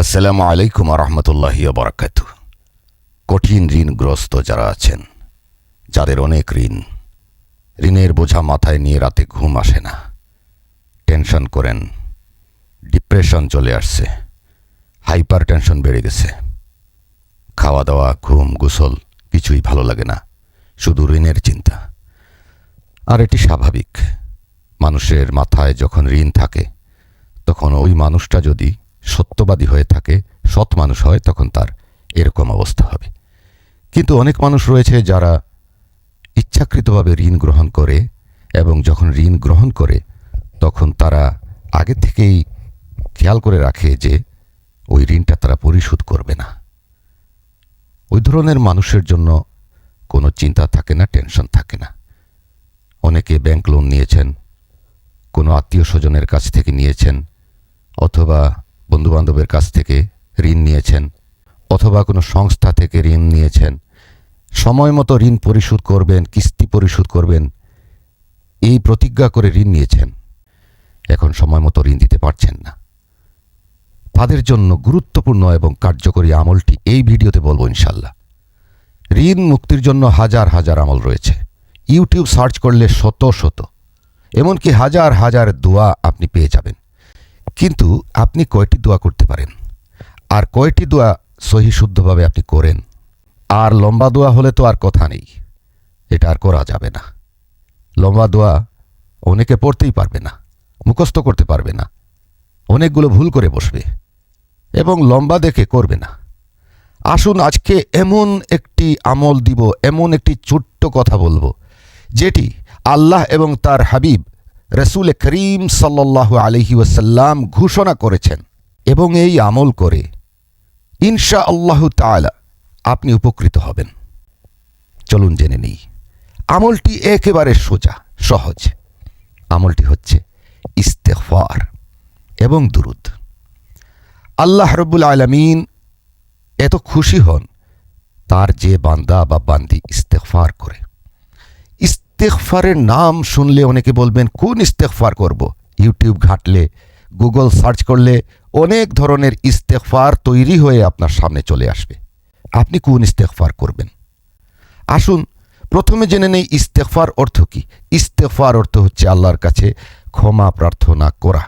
আসসালামু আলাইকুম রহমতুল্লাহ বরাকাত কঠিন ঋণগ্রস্ত যারা আছেন, যাদের অনেক ঋণ, ঋণের বোঝা মাথায় নিয়ে রাতে ঘুম আসে না। টেনশন করেন, ডিপ্রেশন চলে আসছে হাইপার টেনশন বেড়ে গেছে। খাওয়া দাওয়া ঘুম, গোসল কিছুই ভালো লাগে না, শুধু ঋণের চিন্তা। আর এটি স্বাভাবিক, মানুষের মাথায় যখন ঋণ থাকে, তখন ওই মানুষটা যদি সত্যবাদী হয়ে থাকে, সৎ মানুষ হয়, তখন তার এরকম অবস্থা হবে। কিন্তু অনেক মানুষ রয়েছে যারা ইচ্ছাকৃতভাবে ঋণ গ্রহণ করে এবং যখন ঋণ গ্রহণ করে, তখন তারা আগে থেকেই খেয়াল করে রাখে যে ওই ঋণটা তারা পরিশোধ করবে না। ওই ধরনের মানুষের জন্য কোনো চিন্তা থাকে না, টেনশন থাকে না। অনেকে ব্যাংক লোন নিয়েছেন, কোনো আত্মীয় স্বজনের কাছ থেকে নিয়েছেন, অথবা বন্ধুবান্ধবের কাছ থেকে ঋণ নিয়েছেন অথবা কোনো সংস্থা থেকে ঋণ নিয়েছেন। সময় মতো ঋণ পরিশোধ করবেন, কিস্তি পরিশোধ করবেন। এই প্রতিজ্ঞা করে ঋণ নিয়েছেন। এখন সময় মতো ঋণ দিতে পারছেন না। তাদের জন্য গুরুত্বপূর্ণ এবং কার্যকরী আমলটি এই ভিডিওতে বলব ইনশাল্লাহ। ঋণ মুক্তির জন্য হাজার হাজার আমল রয়েছে। ইউটিউব সার্চ করলে শত শত। এমনকি হাজার হাজার দোয়া আপনি পেয়ে যাবেন। কিন্তু আপনি কয়টি দোয়া করতে পারেন? আর কয়টি দোয়া সহি শুদ্ধভাবে আপনি করেন? আর লম্বা দোয়া হলে তো আর কথা নেই। এটা আর করা যাবে না। লম্বা দোয়া অনেকে পড়তেই পারবে না, মুখস্থ করতে পারবে না, অনেকগুলো ভুল করে বসবে, এবং লম্বা দেখে করবে না। আসুন আজকে এমন একটি আমল দিব, এমন একটি ছোট্ট কথা বলব, যেটি আল্লাহ এবং তার হাবিব রসুল করিম সাল্লাহ আলহি ওয়াসাল্লাম ঘোষণা করেছেন এবং এই আমল করে ইনশা আল্লাহ তালা আপনি উপকৃত হবেন। চলুন জেনে নিই, আমলটি একেবারে সোজা, সহজ। আমলটি হচ্ছে ইস্তেফার এবং দুরুদ। আল্লাহ রব্বুল আলমিন এত খুশি হন তার যে বান্দা বা বান্দি ইস্তেফার করে। ইস্তেকফারের নাম শুনলে অনেকে বলবেন, কোন ইস্তেকফার করব? ইউটিউব ঘাটলে, গুগল সার্চ করলে অনেক ধরনের ইস্তেকফার তৈরি হয়ে আপনার সামনে চলে আসবে। আপনি কোন ইস্তেকফার করবেন? আসুন, প্রথমে জেনে নেই ইস্তেকফার অর্থ কি। ইস্তেকফার অর্থ হচ্ছে আল্লাহর কাছে ক্ষমা প্রার্থনা করা।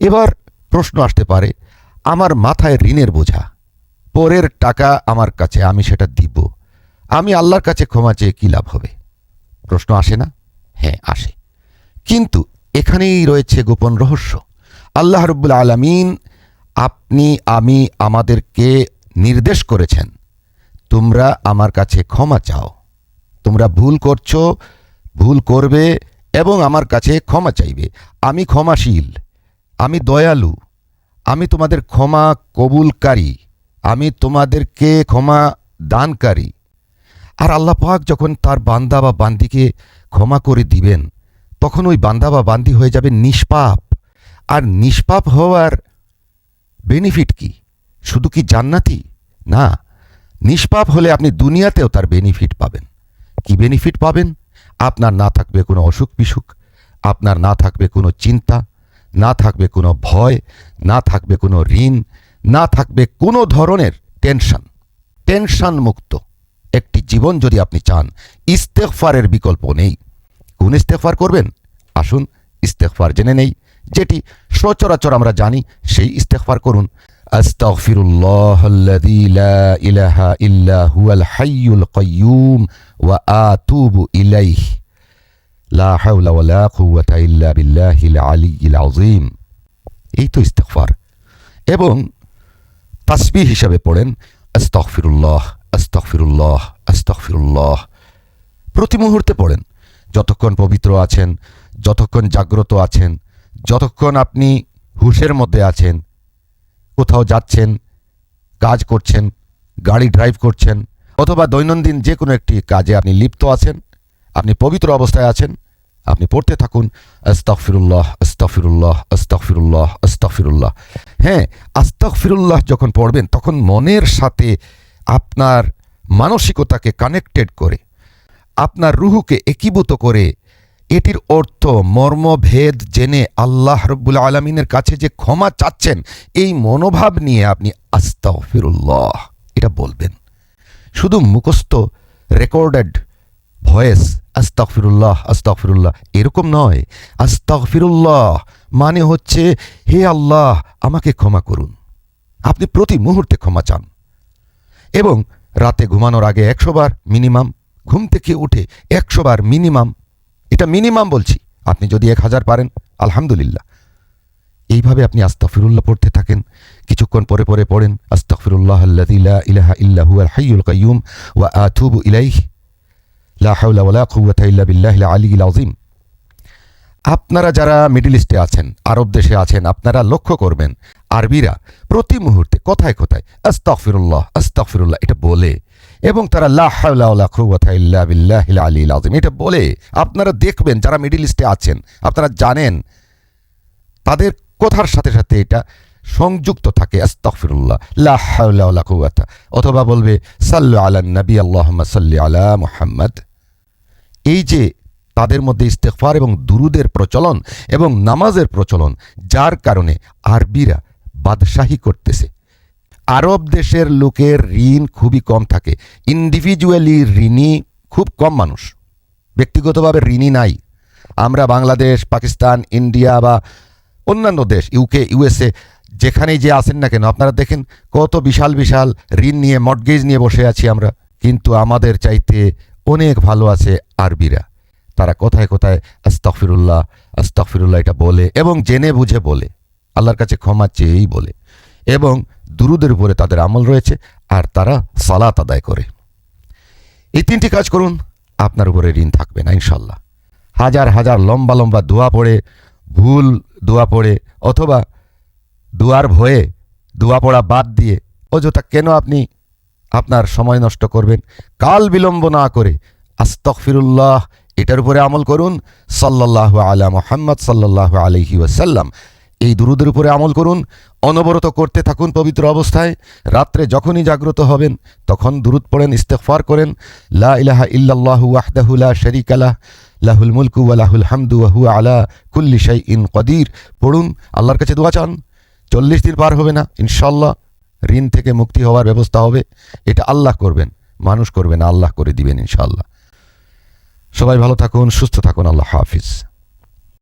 এবার প্রশ্ন আসতে পারে, আমার মাথায় ঋণের বোঝা, পরের টাকা আমার কাছে আমি সেটা দিব, আমি আল্লাহর কাছে ক্ষমা চেয়ে কী লাভ হবে? প্রশ্ন আসে না? হ্যাঁ আসে। কিন্তু এখানেই রয়েছে গোপন রহস্য। আল্লাহ রব্বুল আলমিন, আপনি, আমি আমাদেরকে নির্দেশ করেছেন, তোমরা আমার কাছে ক্ষমা চাও। তোমরা ভুল করছ, ভুল করবে এবং আমার কাছে ক্ষমা চাইবে। আমি ক্ষমাশীল, আমি দয়ালু, আমি তোমাদের ক্ষমা কবুলকারী, আমি তোমাদেরকে ক্ষমা দানকারী। আর আল্লাহ পাক যখন তার বান্দা বা বান্দিকে ক্ষমা করে দিবেন, তখন ওই বান্দা বা বান্দি হয়ে যাবে নিষ্পাপ। আর নিষ্পাপ হওয়ার বেনিফিট কি? শুধু কি জান্নাতি? না। নিষ্পাপ হলে আপনি দুনিয়াতেও তার বেনিফিট পাবেন। কি বেনিফিট পাবেন? আপনার না থাকবে কোনো অসুখ বিসুখ, আপনার না থাকবে কোনো চিন্তা, না থাকবে কোনো ভয়, না থাকবে কোনো ঋণ, না থাকবে কোনো ধরনের টেনশন টেনশন মুক্ত। জীবন যদি আপনি চান ইস্তেকফারের বিকল্প নেই। কোন ইস্তেকফার করবেন? আসুন ইস্তেকফার জেনে নেই। যেটি সচরাচর আমরা জানি, সেই ইস্তেকফার করুন। এই তো ইস্তেকফার এবং তাসবি হিসাবে পড়েন আস্তফিরুল্লাহ আস্তকফিরুল্লাহ প্রতি মুহূর্তে পড়েন। যতক্ষণ পবিত্র আছেন, যতক্ষণ জাগ্রত আছেন, যতক্ষণ আপনি হুশের মধ্যে আছেন, কোথাও যাচ্ছেন, কাজ করছেন, গাড়ি ড্রাইভ করছেন, অথবা দৈনন্দিন যে কোনো একটি কাজে আপনি লিপ্ত আছেন, আপনি পবিত্র অবস্থায় আছেন, আপনি পড়তে থাকুন আস্তফিরুল্লাহ আস্তফিরুল্লাহ আস্তফিরুল্লাহ আস্তফিরুল্লাহ হ্যাঁ আস্তফিরুল্লাহ যখন পড়বেন, তখন মনের সাথে আপনার মানসিকতাকে কানেক্টেড করে আপনার রুহুকে একীভূত করে, এটির অর্থ মর্মভেদ জেনে আল্লাহ রব্বুল আলমিনের কাছে যে ক্ষমা চাচ্ছেন, এই মনোভাব নিয়ে আপনি আস্তাগফিরুল্লাহ, এটা বলবেন। শুধু মুখস্থ, রেকর্ডেড ভয়েস, আস্তাগফিরুল্লাহ আস্তাগফিরুল্লাহ, এরকম নয়। আস্তাগফিরুল্লাহ মানে হচ্ছে, হে আল্লাহ, আমাকে ক্ষমা করুন। আপনি প্রতি মুহূর্তে ক্ষমা চান। এবং রাতে ঘুমানোর আগে একশো বার মিনিমাম ঘুম থেকে উঠে একশো বার মিনিমাম এটা মিনিমাম বলছি, আপনি যদি এক হাজার পারেন, আলহামদুলিল্লাহ। এইভাবে আপনি আস্তাগফিরুল্লাহ পড়তে থাকেন, কিছুক্ষণ পরে পরে পড়েন, আস্তাগফিরুল্লাহ আল্লাযী লা ইলাহা ইল্লা হুয়াল হাইয়ুল কাইয়্যুম ওয়া আতুবু ইলাইহি। লা হাওলা ওয়ালা কুওয়াতা ইল্লা বিল্লাহিল আলিয়্যিল আযীম। আপনারা যারা মিডল ইস্টে আছেন, আরব দেশে আছেন, আপনারা লক্ষ্য করবেন, আরবিরা প্রতি মুহূর্তে কোথায় কোথায়, আস্তাগফিরুল্লাহ আস্তাগফিরুল্লাহ, এটা বলে এবং তারা লা হাওলা ওয়ালা কুওয়াতা ইল্লা বিল্লাহিল আলিয়্যিল আযীম। এটা বলে আপনারা দেখবেন, যারা মিডল ইস্টে আছেন, আপনারা জানেন, তাদের কথার সাথে সাথে এটা সংযুক্ত থাকে হাওলা অথবা বলবে, সাল্লু আলা নবী, আল্লাহুম্মা সাল্লি আলা মুহাম্মদ। এই যে তাদের মধ্যে ইস্তেগফার এবং দুরুদের প্রচলন এবং নামাজের প্রচলন, যার কারণে আরবিরা বাদশাহী করতেছে। আরব দেশের লোকের ঋণ খুবই কম থাকে। ইন্ডিভিজুয়ালি ঋণী খুব কম মানুষ। ব্যক্তিগতভাবে ঋণী নাই। আমরা বাংলাদেশ, পাকিস্তান, ইন্ডিয়া বা অন্যান্য দেশ ইউকে ইউএসএ যেখানেই যে আসেন না কেন, আপনারা দেখেন কত বিশাল বিশাল ঋণ নিয়ে মর্টগেজ নিয়ে বসে আছি আমরা। কিন্তু আমাদের চাইতে অনেক ভালো আছে আরবিরা। তারা কোথায় কোথায়? আস্তাগফিরুল্লাহ আস্তাগফিরুল্লাহ এটা বলে এবং জেনে বুঝে বলে। আল্লাহর কাছে ক্ষমা চেয়েই বলে। এবং দুরুদের উপরে তাদের আমল রয়েছে, আর তারা সালাত আদায় করে। এই তিনটি কাজ করুন, আপনার উপরে ঋণ থাকবে না ইনশাল্লাহ হাজার হাজার লম্বা লম্বা দোয়া পড়ে, ভুল দোয়া পড়ে, অথবা দোয়ার ভয়ে দোয়া পড়া বাদ দিয়ে অযথা কেন আপনি আপনার সময় নষ্ট করবেন, কাল বিলম্ব না করে আস্তগফিরুল্লাহ, এটার উপরে আমল করুন সাল্লাহ আলা মোহাম্মদ সাল্লাহ আলহি ওয়াসাল্লাম। এই দুরুদের উপরে আমল করুন অনবরত করতে থাকুন পবিত্র অবস্থায়। রাত্রে যখনই জাগ্রত হবেন, তখন দুরুদ পড়েন, ইস্তেগফার করেন। লা ইলাহা ইল্লাল্লাহু ওয়াহদাহু লা শারীকা লাহ, লাহুল মুলকু ওয়া লাহুল হামদু হুয়া আলা কুল্লি শাইইন কদির। পড়ুন, আল্লাহর কাছে দোয়া চান। চল্লিশ দিন পার হবে না ইনশাল্লাহ ঋণ থেকে মুক্তি হওয়ার ব্যবস্থা হবে। এটা আল্লাহ করবেন, মানুষ করবেন আল্লাহ করে দিবেন ইনশাল্লাহ সবাই ভালো থাকুন, সুস্থ থাকুন, আল্লাহ হাফিজ।